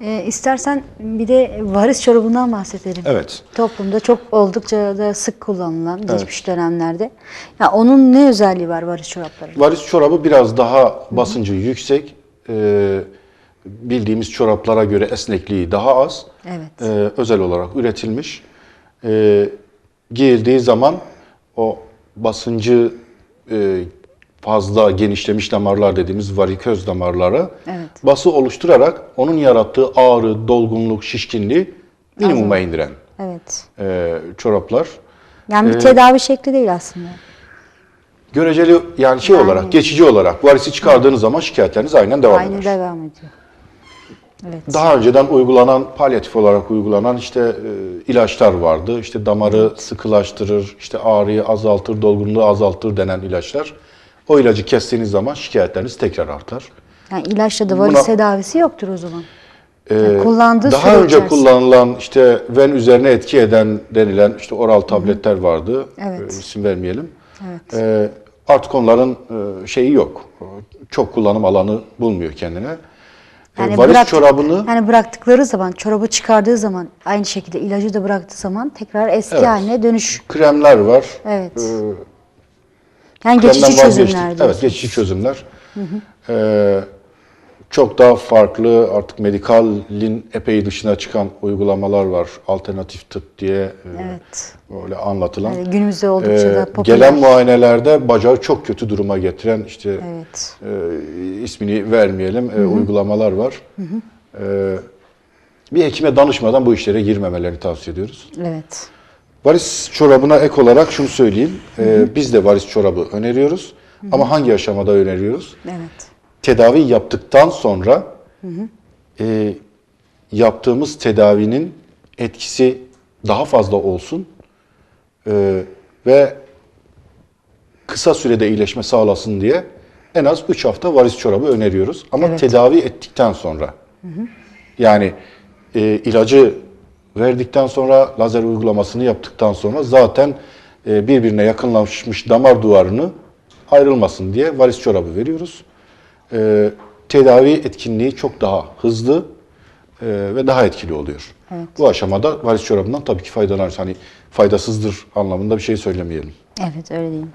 Ee, istersen bir de varis çorabından bahsedelim. Evet. Toplumda çok oldukça da sık kullanılan geçmiş dönemlerde. Ya onun ne özelliği var varis çorapların? Varis çorabı biraz daha basıncı yüksek. Ee, bildiğimiz çoraplara göre esnekliği daha az. Evet. Ee, özel olarak üretilmiş. Ee, giyildiği zaman o basıncı e, fazla genişlemiş damarlar dediğimiz variköz damarlara Evet. bası oluşturarak onun yarattığı ağrı, dolgunluk, şişkinliği minimuma indiren Evet. e, çoraplar. Yani bir Ee, tedavi şekli değil aslında. Göreceli yani şey olarak, geçici olarak varisi çıkardığınız zaman şikayetleriniz aynen devam Aynı eder. devam ediyor. Evet. Daha önceden uygulanan, palyatif olarak uygulanan işte e, ilaçlar vardı. İşte damarı sıkılaştırır, işte ağrıyı azaltır, dolgunluğu azaltır denen ilaçlar. O ilacı kestiğiniz zaman şikayetleriniz tekrar artar. Yani ilaçla da varis Buna- tedavisi yoktur o zaman. Ee, Yani kullandığı daha önce içerisinde. kullanılan işte ven üzerine etki eden denilen işte oral tabletler vardı. Evet. Ee, isim vermeyelim. Evet. Ee, artık onların e, şeyi yok. Çok kullanım alanı bulmuyor kendine. Yani varis bırak- çorabını yani bıraktıkları zaman, çorabı çıkardığı zaman aynı şekilde ilacı da bıraktığı zaman tekrar eski Evet. haline dönüş. kremler var. Evet. Ee, Yani geçici çözümler Evet, geçici çözümler. Ee, çok daha farklı artık medikalin epey dışına çıkan uygulamalar var. Alternatif tıp diye e, Evet. böyle anlatılan. Yani günümüzde oldukça Ee, da popüler. gelen muayenelerde bacağı çok kötü duruma getiren işte Evet. e, ismini vermeyelim e, uygulamalar var. Ee, bir hekime danışmadan bu işlere girmemelerini tavsiye ediyoruz. Evet. Varis çorabına ek olarak şunu söyleyeyim. Ee, biz de varis çorabı öneriyoruz. Ama hangi aşamada öneriyoruz? Evet. Tedavi yaptıktan sonra e, yaptığımız tedavinin etkisi daha fazla olsun e, ve kısa sürede iyileşme sağlasın diye en az 3 hafta varis çorabı öneriyoruz. Ama Evet. tedavi ettikten sonra yani e, ilacı verdikten sonra lazer uygulamasını yaptıktan sonra zaten e, birbirine yakınlaşmış damar duvarını ayrılmasın diye varis çorabı veriyoruz. E, tedavi etkinliği çok daha hızlı e, ve daha etkili oluyor. Bu aşamada varis çorabından tabii ki faydalanırız. Hani faydasızdır anlamında bir şey söylemeyelim. Evet öyle diyeyim.